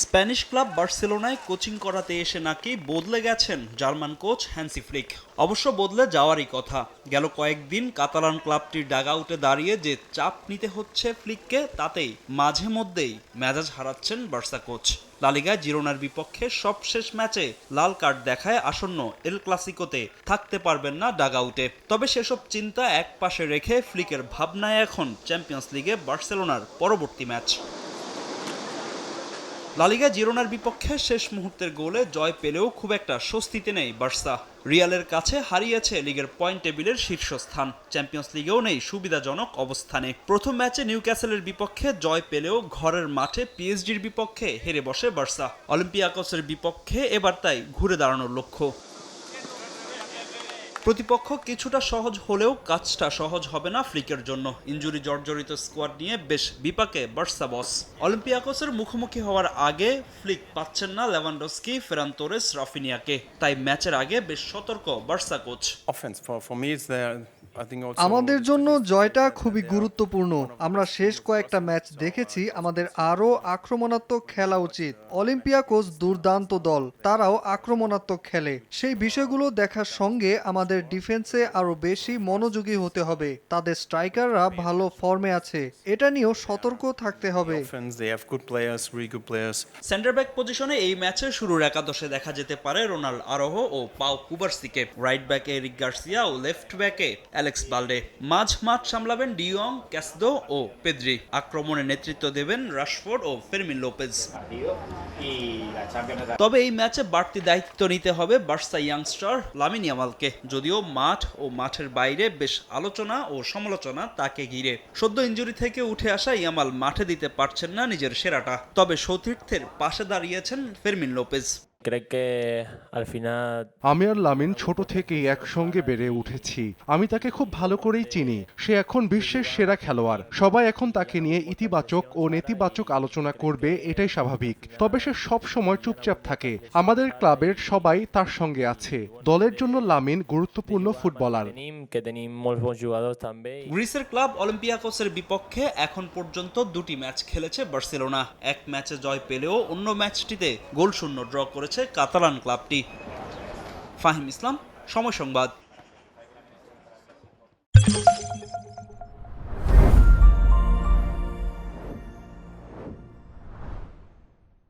Spanish club বার্সেলোনায় coaching করাতে এসে নাকি বদলে গেছেন জার্মান কোচ হ্যান্সি ফ্লিক। অবশ্য বদলে যাওয়ারই কথা। গেল কয়েকদিন কাতালান ক্লাবটির ডাগাউটে দাঁড়িয়ে যে চাপ নিতে হচ্ছে ফ্লিককে, তাতেই মাঝে মধ্যেই মেজাজ হারাচ্ছেন বার্সা কোচ। লালিগায় জিরোনার বিপক্ষে সবশেষ ম্যাচে লাল কার্ড দেখায় আসন্ন এল ক্লাসিকোতে থাকতে পারবেন না ডাগাউটে তবে সেসব চিন্তা এক পাশে রেখে ফ্লিকের ভাবনায় এখন চ্যাম্পিয়ন্স লিগে বার্সেলোনার পরবর্তী ম্যাচ। লালিগা জিরোনার বিপক্ষে শেষ মুহূর্তের গোলে জয় পেলেও খুব একটা স্বস্তিতে নেই বার্সা। রিয়ালের কাছে হারিয়েছে লিগের পয়েন্ট টেবিলের শীর্ষস্থান। চ্যাম্পিয়ন্স লিগেও নেই সুবিধাজনক অবস্থানে। প্রথম ম্যাচে নিউ ক্যাসেলের বিপক্ষে জয় পেলেও ঘরের মাঠে পিএসজির বিপক্ষে হেরে বসে বার্সা। অলিম্পিয়াকসের বিপক্ষে এবার তাই ঘুরে দাঁড়ানোর লক্ষ্য। প্রতিপক্ষ কিছুটা সহজ হলেও কাজটা সহজ হবে না ফ্লিকের জন্য। ইঞ্জুরি জর্জরিত স্কোয়াড নিয়ে বেশ বিপাকে বার্সা বস। অলিম্পিয়াকোসের মুখোমুখি হওয়ার আগে ফ্লিক পাচ্ছেন না লেভানডস্কি ফেরান্তোরেস রাফিনিয়াকে। তাই ম্যাচের আগে বেশ সতর্ক Barca coach. Offence for for me it's আমাদের জন্য জয়টা খুবই গুরুত্বপূর্ণ। আমরা শেষ কয়েকটা ম্যাচ দেখেছি আমাদের আরও আক্রমণাত্মক খেলা উচিত। অলিম্পিয়াকোস দুর্দান্ত দল তারাও আক্রমণাত্মক খেলে। সেই বিষয়গুলো দেখার সঙ্গে আমাদের ডিফেন্সে আরও বেশি মনোযোগী হতে হবে। তাদের স্ট্রাইকাররা ভালো ফর্মে আছে। এটা নিয়েও সতর্ক থাকতে হবে। সেন্টার ব্যাক পজিশনে এই ম্যাচে শুরুর একাদশে দেখা যেতে পারে রোনাল্ড আরোহ ও পাও কুবার্সিকে। রাইট ব্যাকে এরিক গার্সিয়া ও লেফট ব্যাকে অ্যালেক্স বালডে মাঝ মাঠ সামলাবেন ডিয়ং ক্যাসদো ও পেদ্রি। আক্রমণে নেতৃত্ব দেবেন রাশফোর্ড ও ফেরমিন লোপেজ। তবে এই ম্যাচে বাড়তি দায়িত্ব নিতে হবে বার্সা ইয়াংস্টার লামিন ইয়ামালকে। যদিও মাঠ ও মাঠের বাইরে বেশ আলোচনা ও সমালোচনা তাকে ঘিরে। সদ্য ইঞ্জুরি থেকে উঠে আসা ইয়ামাল মাঠে দিতে পারছেন না নিজের সেরাটা। তবে সতীর্থের পাশে দাঁড়িয়েছেন ফেরমিন লোপেজ। আমি আর লামিন ছোট থেকেই একসঙ্গে বেড়ে উঠেছি। আমি তাকে খুব ভালো করেই চিনি। সে এখন বিশ্বের সেরা খেলোয়াড়। সবাই এখন তাকে নিয়ে ইতিবাচক ও নেতিবাচক আলোচনা করবে এটাই স্বাভাবিক। তবে সে সব সময় চুপচাপ থাকে। আমাদের ক্লাবের সবাই তার সঙ্গে আছে। দলের জন্য লামিন গুরুত্বপূর্ণ ফুটবলার। গ্রিসের ক্লাব অলিম্পিয়াকোসের বিপক্ষে এখন পর্যন্ত দুটি ম্যাচ খেলেছে বার্সেলোনা। এক ম্যাচে জয় পেলেও অন্য ম্যাচটিতে গোলশূন্য ড্র করেছে কাতালান ক্লাবটি। ফাহিম ইসলাম সময় সংবাদ।